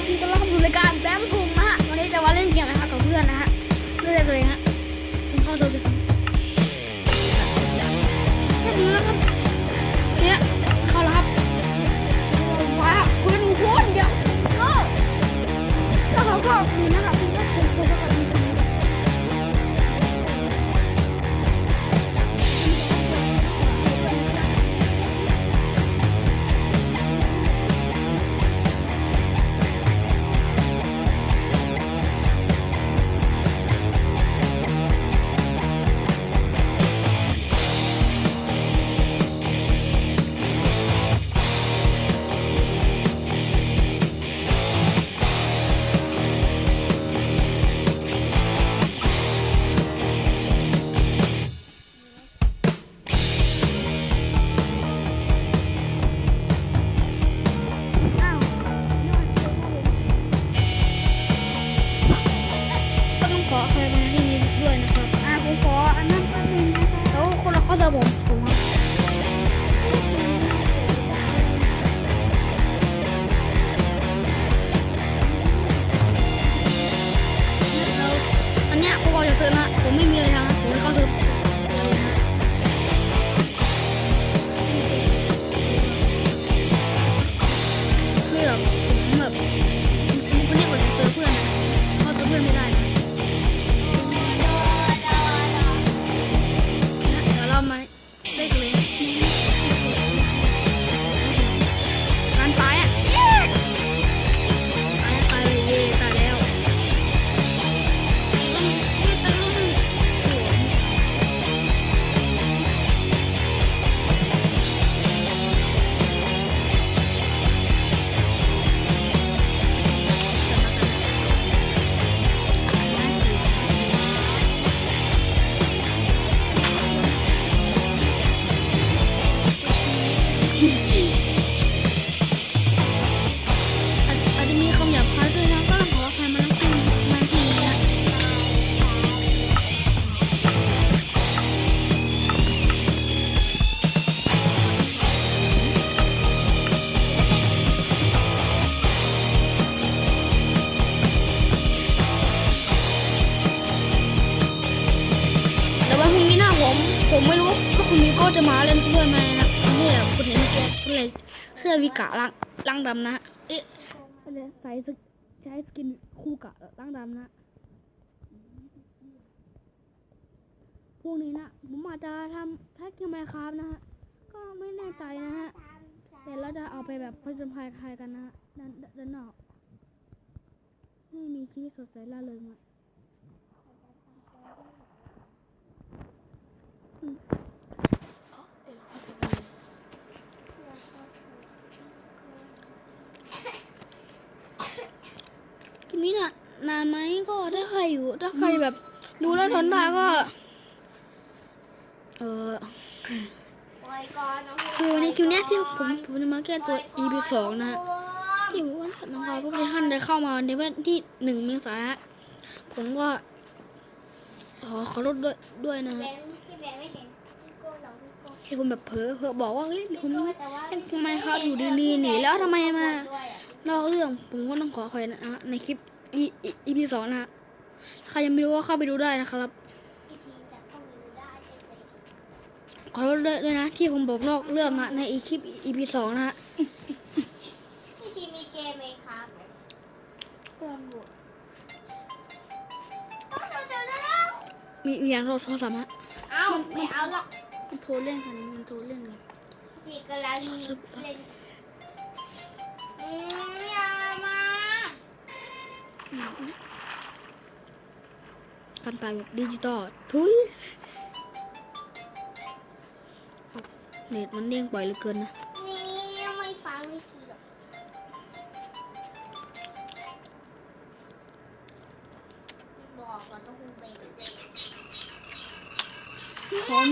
ครับต้อนรับสู่รายการแบงค์คุงนะฮะวันนี้จะมาเล่นเกมนะครับกับเพื่อนนะฮะเล่นอะไรกันเลยฮะคุณเข้าตัวไผมไม่รู้ว่าคุณมีโก็จะมาเล่นด้วยไหมนะนี่คุณเห็นแกคุณเลยเสื้อวิกะล่างล่างดำนะ เอ๊ะใส่ใช้สกินคู่กะล่างดำนะ พวกนี้นะ ผมอาจจะทำแพ็กที่ไมครับนะฮะ ก็ไม่แน่ใจนะฮะ แต่เราจะเอาไปแบบผจญภัยใครกันนะฮะด้านด้านนอก ไม่มีชีวิตสดใสล่าเริงอะ ทีนี้น่ะนานไหมก็ถ้าใครอยู่ ถ้าใครแบบ ดูแล้วทนได้ก็ เออคือวันคิวเนี้ยที่ผมผมจะมาแก้ตัว EP สองนะที่ผมว่าน้องพลอยพวกท่านได้เข้ามาในวันที่หนึ่งเมษายนฮะผมก็ขอขอรถด้วยด้วยนะ ฮะที่ผมแบบเผลอเผลอบอกว่าเฮ้ยผมเล่นทำไมเขาอยู่ดีๆหนีแล้วทำไมมานอกเรื่องผมก็ต้องขออภัยนะฮะในคลิป E- E- EP สองนะฮะใครยังไม่รู้ก็เข้าไปดูได้นะครับขอโทษด้วยด้วยนะ ที่ผมบอกนอกเรื่องนะในอีคลิป EP สองนะฮะพี่ทีมีเกมไหมครับเกมบุเดี๋ยวเดี๋ยวเดี๋ยวมีมีอย่างโทรโทรศัพท์ฮะเอา ไม่เอาหรอกมันโทรเล่นกันมันโทรเล่นกันพี่กำลังเล่นอืมอย่ามาการตายแบบดิจิตอลทุยเน็ตมันเด้งบ่อยเหลือเกินนะนี่ไม่ฟังวิธีหรอกบอกว่าต้องเป็น ผม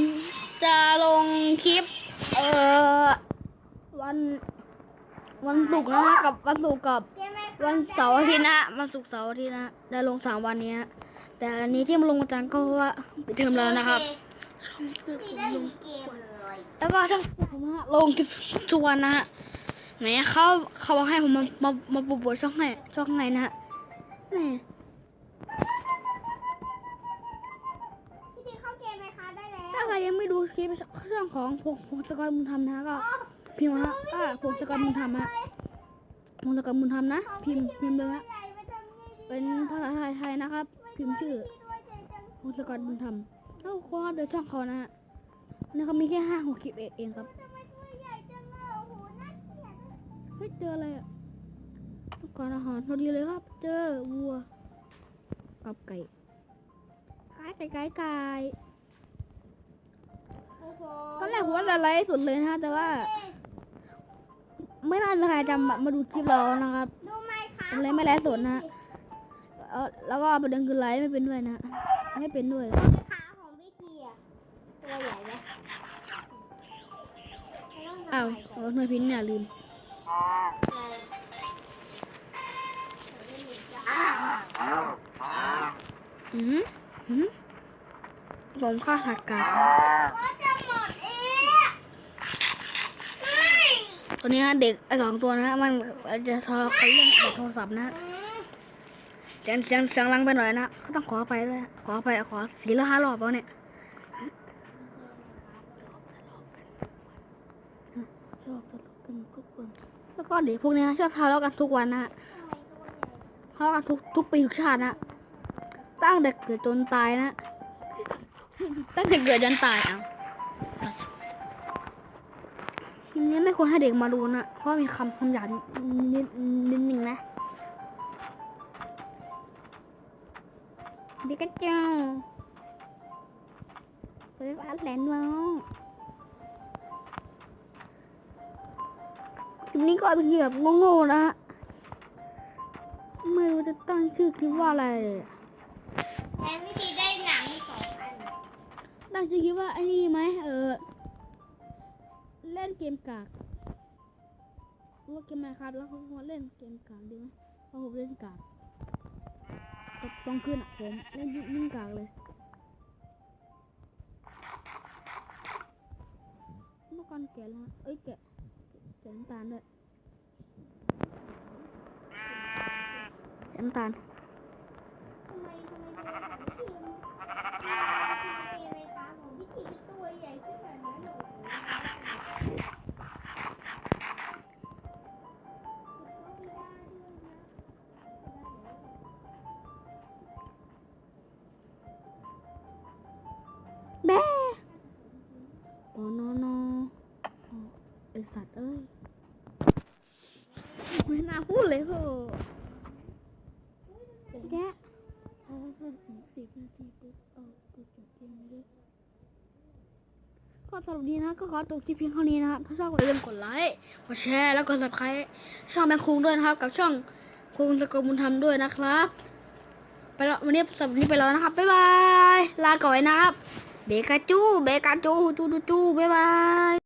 จะลงคลิป เอ่อ วัน วันศุกร์นะฮะกับวันศุกร์กับ วันเสาร์อาทิตย์นะฮะวันศุกร์เสาร์อาทิตย์นะฮะได้ลงสามวันนี้ฮะแต่อันนี้ที่มาลงวันจันทร์ก็เพราะว่าปิดเทอมแล้วนะครับ แล้วก็ช่างผมฮะลงคลิปทุกวันนะฮะไหนเขาเขาบอกให้ผมมามามาปวดช่องไหนช่องไหนนะฮะ ครยังไม่ดูคลิปเรื่องของพงพงศกรบุญธรรมนะก็พิมพ์ฮะอ่าพงศกรบุญธรรมฮะพงศกรบุญธรรมนะ พิมพ์พิมพ์เลยฮะเป็นภาษาไทยไทยนะครับ พิมพ์ชื่อพวยใจจังพงศกรบุญธรรมถ้าคุณเข้าไปช่องเขานะฮะนี่เขามีแค่ห้าหกคลิปเองครับเฮ้ยเจออะไรอะต้องกาอาหารพอดีเลยครับ เจอวัวกับไก่ไก่ไก่ไก่ ตอนแรกผมว่าจะไลฟ์สุดเลยนะฮะแต่ว่า ไม่น่าจะใครจำมาดูคลิปเรานะครับดูไหมคะผมเลยไม่ไลฟ์สดนะเออแล้วก็ประเด็นคือไลฟ์ไม่เป็นด้วยนะไม่เป็นด้วยขาของพี่ทีอะตัวใหญ่ไหมอ้าวเออหน่วยพินเนี่ยลืมอืมอืมผมฆ่าสัตว์กัดก็จะหมดเองไม่ ตัวนี้ฮะเด็กไอ้สองตัวนะฮะมันจะทะเลาะกันเรื่องเด็กโทรศัพท์นะเสียงเสียงเสียงรังไปหน่อยนะก็ต้องขอไปด้วยขอไปขอสี่หรือห้ารอบแล้วเนี่ยชอบทะเลาะกันทุกวันแล้วก็เด็กพวกนี้ชอบทะเลาะกันทุกวันนะทะเลาะกันทุกทุกปีทุกชาตินะตั้งแต่เกิดจนตายนะตั้งแต่เกิดจนตายเอา ทีนี้ไม่ควรให้เด็กมาดูนะ เพราะมีคำคำหยาบนิดนิดนิดนึงนะเด็กกระเจ้าไปวัดแหลนน้องคลิปนี้ก็เป็นคลิปแบบโง่ๆนะฮะไม่รู้จะตั้งชื่อคลิปว่าอะไรแทนพี่ทีได้หนังสองอันตั้งชื่อคลิปว่าไอ้นี่ไหมเออ เล่นเกมกากหรือว่าเกมไหครับ แล้วเขาเล่นเกมกากดีไหมเพราะผมเล่นกากก็ต้องขึ้นอะผมเล่นยิ่งกากเลยเมื่อก่อนแกะแล้วเอ้ยแกะแกะน้ำตาลด้วยแกะน้ำตาลทำไมทำไมตัวของพี่ทีมอะไรคะของพี่ทีตัวใหญ่ขนาดนั้ ปอนอนออ๋อไอสัตว์เอ้ย ไม่น่าพูดเลยเพ่อแกะเอาเพิ่มอีกสิบนาทีปุ๊บเอาก็จบเกมเลยก็สรุปดีนะก็ขอจบคลิปเพียงเท่านี้นะครับถ้าชอบก็อย่าลืมกดไลค์กดแชร์แล้วก็ subscribe ช่องแมงคุงด้วยนะครับ กับช่องคุงสกลบุญธรรมด้วยนะครับ ไปแล้ววันนี้สำหรับวันนี้ไปแล้วนะครับบ๊ายบายลาก่อนนะครับ เบกาจู เบกาจูจูจูจูบ๊ายบาย